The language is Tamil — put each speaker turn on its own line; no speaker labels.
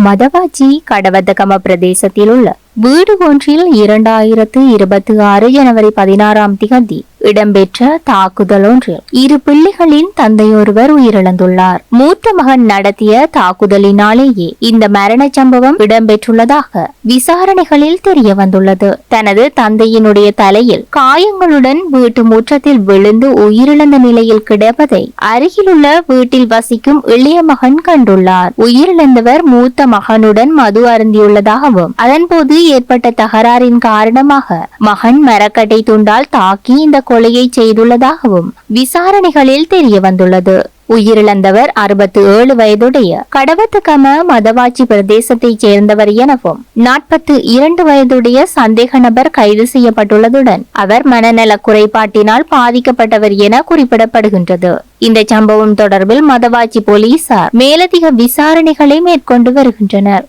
மதவாச்சி கடவதகம பிரதேசத்தில் உள்ள வீடு ஒன்றில் இரண்டாயிரத்து இருபத்தி ஆறு ஜனவரி பதினாறாம் திகதி இடம்பெற்ற தாக்குதல் ஒன்றில் இரு பிள்ளைகளின் தந்தையொருவர் உயிரிழந்துள்ளார். மூத்த மகன் நடத்திய தாக்குதலினாலேயே இந்த மரண சம்பவம் இடம்பெற்றுள்ளதாக விசாரணைகளில் தெரிய வந்துள்ளது தனது தந்தையினுடைய தலையில் காயங்களுடன் வீட்டு முற்றத்தில் விழுந்து உயிரிழந்த நிலையில் கிடப்பதை அருகிலுள்ள வீட்டில் வசிக்கும் இளைய மகன் கண்டுள்ளார். உயிரிழந்தவர் மூத்த மகனுடன் மது அருந்தியுள்ளதாகவும் அதன்போது ஏற்பட்ட தகராறின் காரணமாக மகன் மரக்கட்டை துண்டால் தாக்கி இந்த கொலையை செய்துள்ளதாகவும் விசாரணைகளில் தெரிய வந்துள்ளது உயிரிழந்தவர் அறுபத்தி ஏழு வயதுடைய கடவத்துக்கம மதவாச்சி பிரதேசத்தைச் சேர்ந்தவர் எனவும் நாற்பத்தி இரண்டு வயதுடைய சந்தேக நபர் கைது செய்யப்பட்டுள்ளதுடன் அவர் மனநல குறைபாட்டினால் பாதிக்கப்பட்டவர் என குறிப்பிடப்படுகின்றது. இந்த சம்பவம் தொடர்பில் மதவாச்சி போலீசார் மேலதிக விசாரணைகளை மேற்கொண்டு வருகின்றனர்.